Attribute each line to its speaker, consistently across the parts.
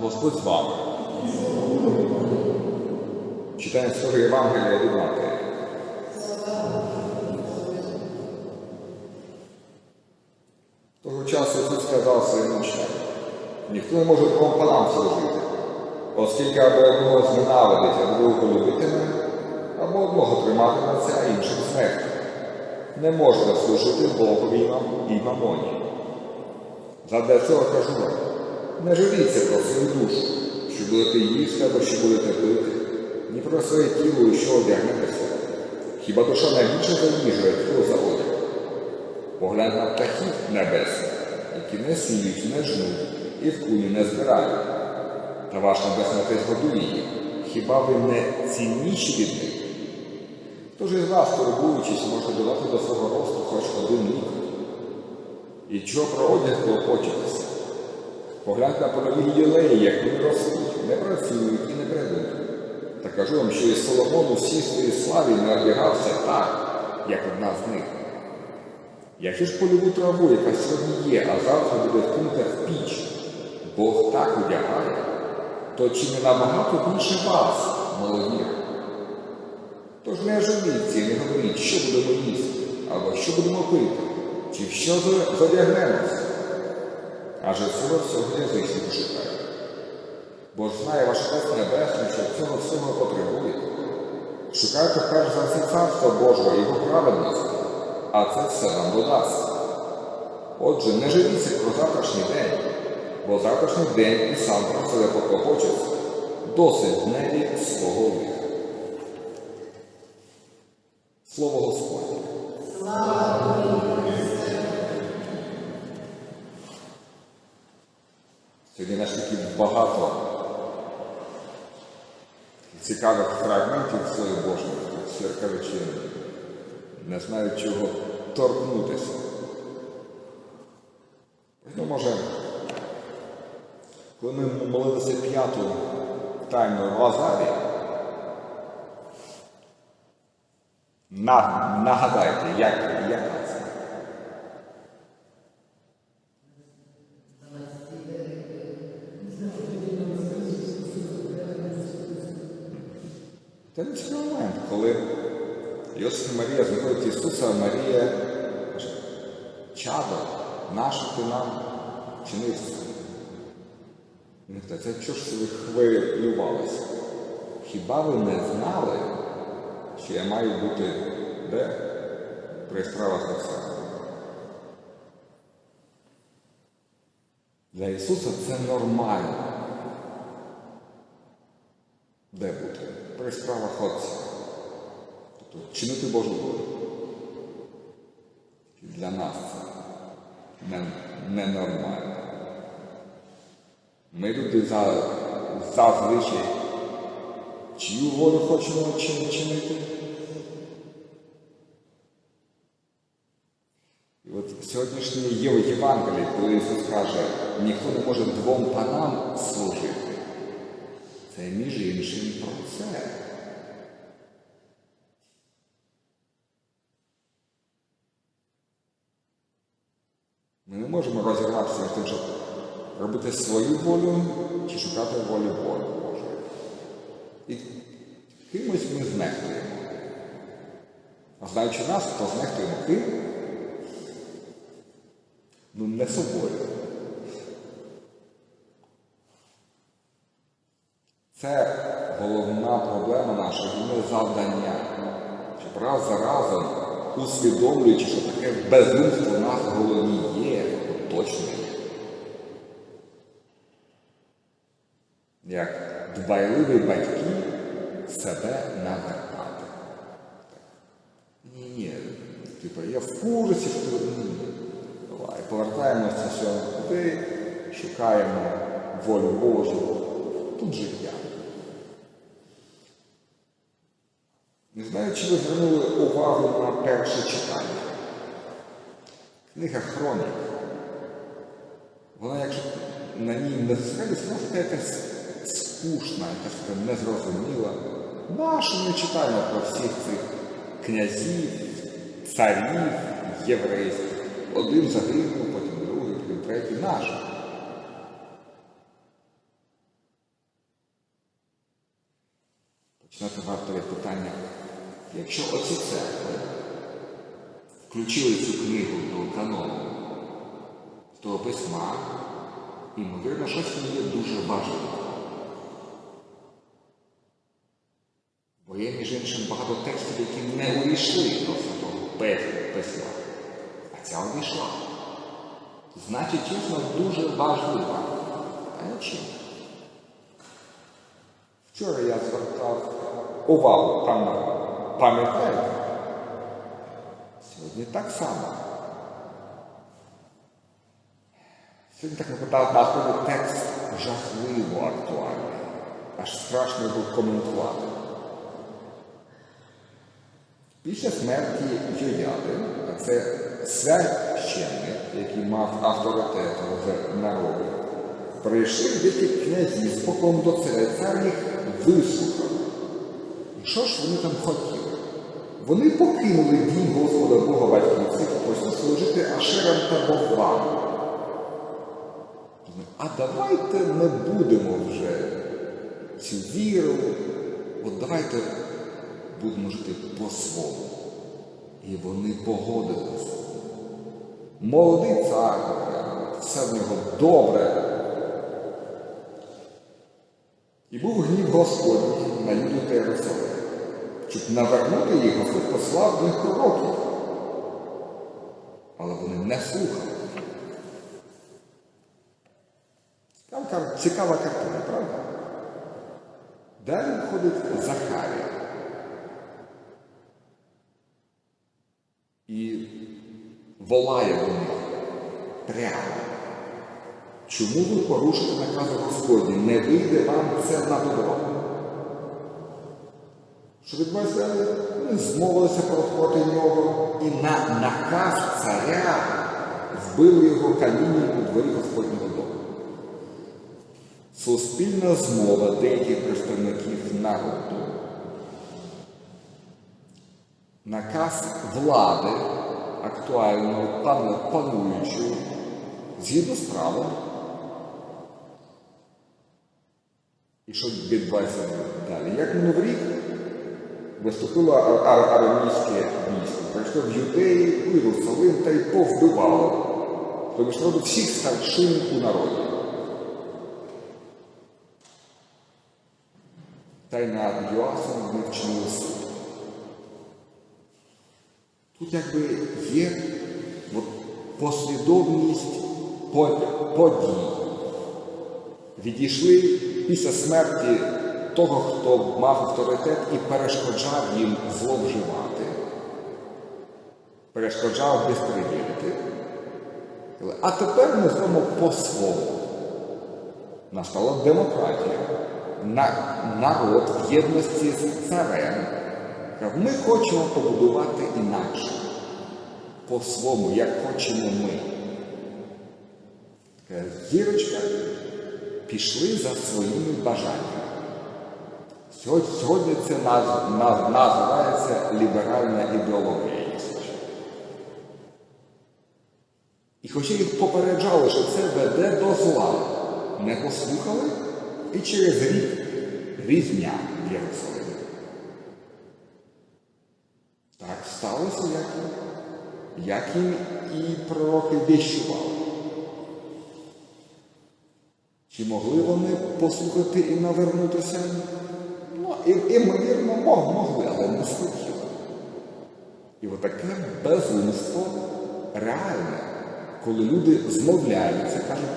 Speaker 1: Господь з вами. Читаємо Свого Євангелія від Матері. Того часу Ісус сказав своїм учням, ніхто не може двом панам служити, оскільки або одного зненавидить, а другого любитиме, або одного триматиметься, а іншим смерть. Не можна служити Богові і мамоні. Задля цього кажу вам, не жаліться про свою душу, що будете їсти або що будете пити, ні про своє тіло, і що одягнетеся. Хіба душа не більше за їжу, як тіло за одяг? Поглянь на птахів небесних, які не сіють, не жнуть і в кулі не збирають. Та ваш небесний Отець годує їх. Хіба ви не цінніші від них? Хто ж із вас, турбуючись, може додати до свого росту хоч один лік? І чого про одяг клопочетеся? Погляньте на польові гілеї, як вони ростуть, не працюють і не придуть. Та кажу вам, що і Соломон у всій своїй славі не одягався так, як одна з них. Якщо ж польову траву, яка сьогодні є, а завтра буде в піч, Бог так одягає, то чи не набагато більше вас, молоді? Тож не жаліться і не говоріть, що будемо їсти, або що будемо пити, чи в що задягнемося. Адже цього всього язичники шукають. Бо ж знає ваш Отець Небесний, що цього всього потребуєте. Шукайте перш за все царство Божого і його праведності, а це все вам додасть. Отже, не жаліться про завтрашній день, бо завтрашній день і сам про себе поклопочеться, досить в небі свого лиха. Слово Господнє. Сьогодні настільки багато цікавих фрагментів Слова Божого, кажучи, не знаю чого торкнутися. Ну, може, коли ми молилися п'яту тайну Лазарі, на, нагадайте, як, яка це? Це момент, коли Йосиф Марія знаходять Ісуса, Марія каже, чадо, наше ти нам. Він каже, це чого ж ви хвилювалися? Хіба ви не знали, що я маю бути де? При справах Отця? Для Ісуса це нормально. Де бути? При справах Отця. Тобто чинити Божу волю. Для нас це ненормально. Ми люди за, зазвичай чию волю хочемо чинити. І от сьогоднішнє Євангелії, коли Ісус каже, ніхто не може двом панам служити. Це між іншим про це. Ми не можемо розірватися між тим, щоб робити свою волю чи шукати волю Божої. І кимось ми знехтуємо. А знаючи нас, то знехтуємо ким? Ну, не собою. Це головна проблема наша, головне завдання. Щоб раз за разом, усвідомлюючи, що таке безумство у нас в голові є, то точно є. Як дбайливі батьки себе навертати. Ні, ні, типу, я в курсі, що ні. Давай, повертаємося сюди, шукаємо волю Божу. Тут життя. Чи ви звернули увагу на перше читання? Книга Хроник. Вона, як на ній не зосередиться, вона така якась скучна, якась незрозуміла. Нащо ми читаємо про всіх цих князів, царів, єврейських? Один загинув, потім другий, потім третій наш. Починати варто якщо оці церкви включили цю книгу до канону того письма, ймовірно, щось ній є дуже важливе. Бо є, між іншим, багато текстів, які не увійшли до святого Пи- письма, а ця увійшла. Значить, дійсно дуже важлива. А не чим? Вчора я звертав увагу, там пам'ятаєте? Сьогодні так само. Сьогодні так нападав насправді текст жахливо актуальний. Аж страшно був коментувати. Після смерті Йояди, а це священник, який мав авторитет в народі, прийшли деякі князі з поклоном до царя, цар їх вислухав. І що ж вони там хотіли? Вони покинули дім Господа Бога батьківських і почали служити ашерам та богам. А давайте не будемо вже цю віру, от давайте будемо жити по-своєму. І вони погодилися. Молодий цар, все в нього добре. І був гнів Господній на Юду та Єрусалим. Щоб навернути їх, Господь послав до них пророків. Але вони не слухали. Цікава, цікава картина, правда? Далі входить Захарія. І волає до них прямо. Чому ви порушите накази Господні? Не вийде вам це на добро. Що відбувається? Змовилися проти нього і на наказ царя вбили його камінням у дворі Господнього дому. Суспільна змова деяких представників народу. Наказ влади актуальної пануючої згідно з правом. І що відбувається далі? Як минув рік ар- армійське військо, прийшло в Юдеї, у Єрусалим та й повбивало. Ж народу всіх старшин у народі. Та й над Йоасом ми вчинили суд. Тут якби є от, послідовність подій. Відійшли після смерті того, хто мав авторитет і перешкоджав їм зловживати, перешкоджав безпреділити. А тепер ми зробимо по-своєму. Настала демократія. На, народ в єдності з царем. Ми хочемо побудувати інакше. По-своєму, як хочемо ми. Зірочка пішли за своїми бажаннями. Сьогодні, це наз, наз, називається ліберальна ідеологія. І хоча їх попереджали, що це веде до зла, не послухали і через рік різня в Єрусалимі. Так сталося, як, як їм і пророки віщували. Чи могли вони послухати і навернутися? Ну, імовірно, могли, але не схотіли. І отаке безумство реальне, коли люди змовляються, кажуть,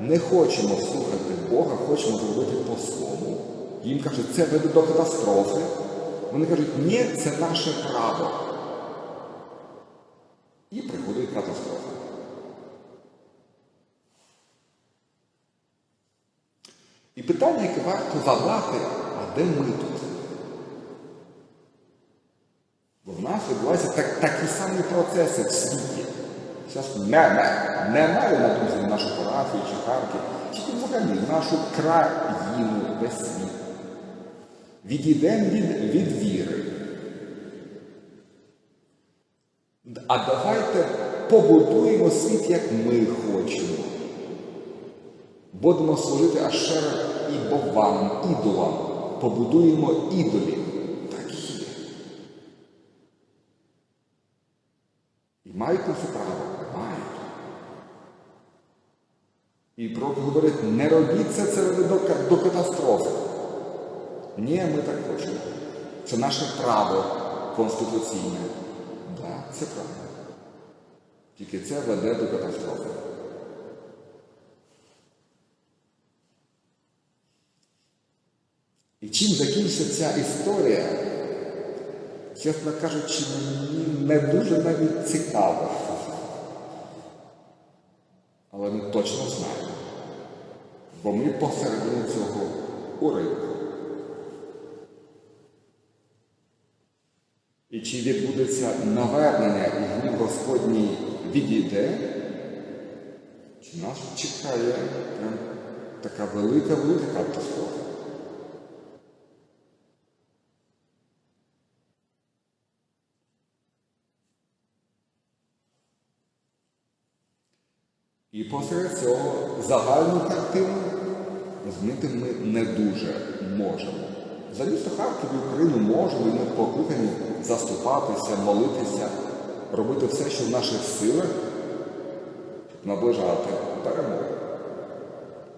Speaker 1: не хочемо слухати Бога, хочемо зробити по-своєму. Їм кажуть, це веде до катастрофи. Вони кажуть, ні, це наше право. І приходить катастрофа. І питання, яке варто задати, де ми тут? Бо в нас відбуваються так, такі самі процеси в світі. Зараз не, не, не маю на думці нашу парафію чи Харків, чи взагалі нашу країну весь світ. Відійдемо від, від віри. А давайте побудуємо світ, як ми хочемо. Будемо служити ашерам і богам, ідолам. Побудуємо ідолів. Так і є. І мають на це право? Мають. І пророк говорить, не робіть це, це до, катастрофи. Ні, ми так хочемо. Це наше право конституційне. Так, це правильно. Тільки це веде до катастрофи. І чим закінчиться ця історія, чесно кажучи, мені не дуже навіть цікаво. Але ми точно знаємо, бо ми посередині цього уривку. І чи відбудеться навернення і гнів Господній відійде, чи нас чекає така велика велика катастрофа. І посеред цього загальну картину змити ми не дуже можемо. За місто Харків і Україну можемо, і ми покликані заступатися, молитися, робити все, що в наших силах, щоб наближати перемогу.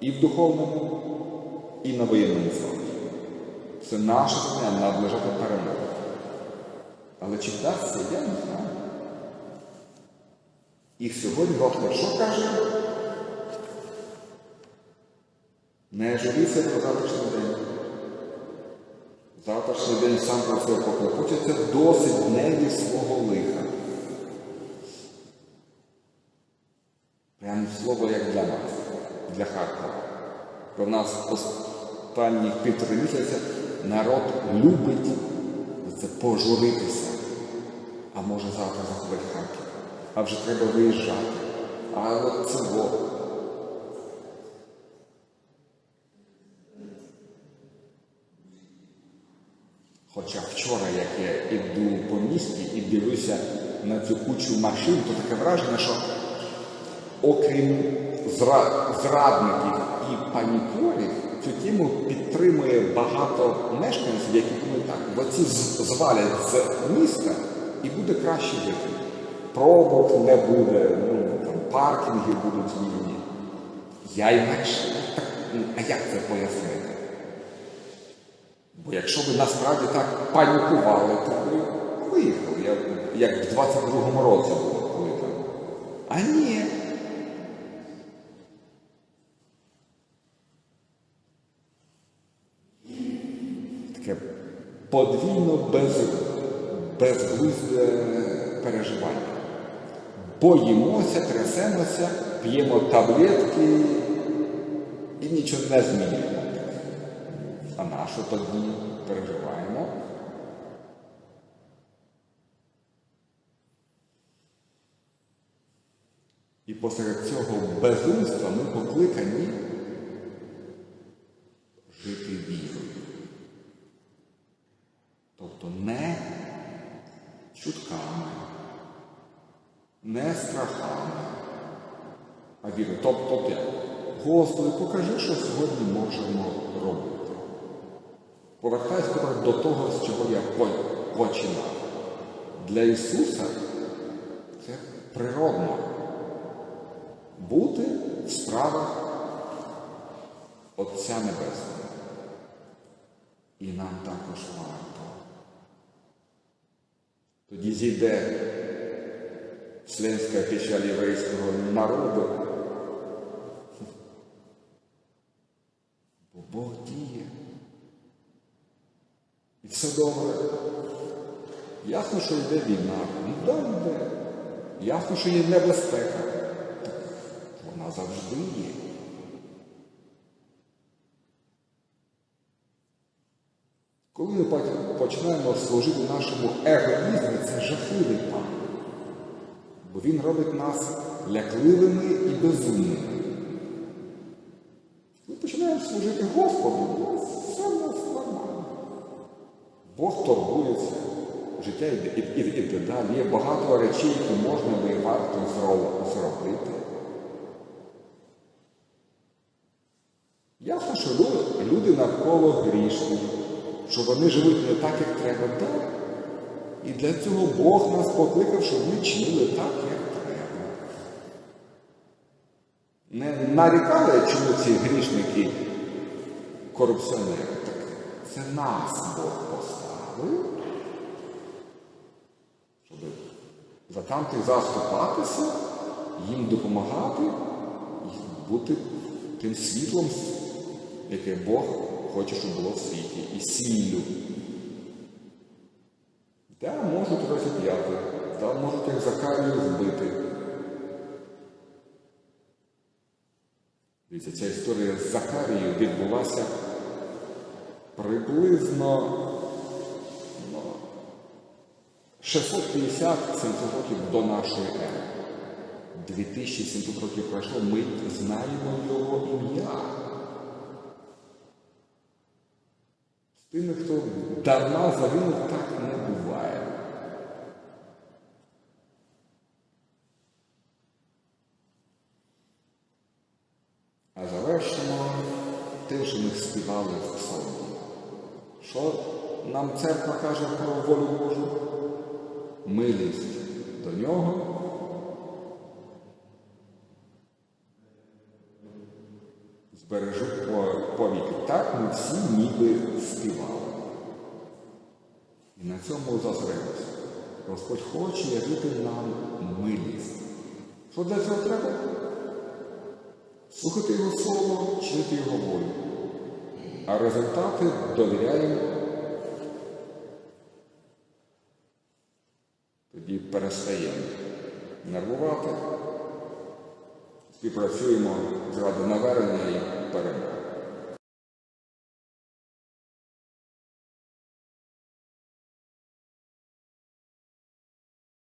Speaker 1: І в духовному, і на воєнному фронті. Це наше завдання наближати перемогу. Але чи вдасться, я не знаю. І сьогодні Господь що каже? Не жалійся про завтрашній день. Завтрашній день сам про себе поклопоче, це досить дневі свого лиха. Прямо слово як для нас, для Харкова. В нас останніх півтори місяця народ любить це пожуритися. А може завтра заходить Харків. А вже треба виїжджати. А от це во. Хоча вчора, як я іду по місті і дивлюся на цю кучу машин, то таке враження, що окрім зра- зрадників і панікерів, цю тему підтримує багато мешканців, які думають так, бо ці звалять з міста і буде краще жити. Пробок не буде, ну, там, паркінги будуть вільні. Я інакше. Ну, а як це пояснити? Бо якщо б насправді так панікували, то б виїхали, як, як в 22-му році було, коли там. А ні. Таке подвійно без, безглузде переживання. Боїмося, трясемося, п'ємо таблетки і нічого не змінюємо. А на що тоді переживаємо? І посеред цього безумства ми покликані жити вірою. Тобто не чутками, не страхами, вірою. Тобто, як? Господи, покажи, що сьогодні можемо робити. Повертайся до того, з чого я починав. Для Ісуса це природно бути в справах Отця Небесного. І нам також варто. Тоді зійде членська печаль єврейського народу. Бо Бог діє. І все добре. Ясно, що йде війна. Да, йде. Ясно, що є небезпека. Вона завжди є. Коли ми починаємо служити нашому егоїзму, це жахливий пан. Бо він робить нас лякливими і безумними. Ми починаємо служити Господу, все в нас нормально. Бог турбується, життя і- і- іде далі. Є багато речей, які можна і варто зробити. Ясно, що люди навколо грішні, що вони живуть не так, як треба. Так. І для цього Бог нас покликав, щоб ми чинили так, як треба. Не нарікали, чому ці грішники корупціонери. Так це нас Бог поставив, щоб за тамтих заступатися, їм допомагати і бути тим світлом, яке Бог хоче, щоб було в світі, і сіллю. Да, можуть розіп'яти, да, можуть як Закарію вбити. Дивіться, ця історія з Закарією відбулася приблизно 650-700 років до нашої ери. 2700 років пройшло, ми знаємо його ім'я. З тими, хто дарма загинув, так не буває. А завершимо тим, що ми співали в псалмі. Що нам церква каже про волю Божу? Милість до нього. Збережу по- повіки. Так ми всі ніби співали. І на цьому зазримося. Господь хоче явити нам милість. Що для цього треба? Слухати Його слово, чинити Його волю. А результати довіряємо. розстояння. Нервувати, співпрацюємо з наверення і перемоги.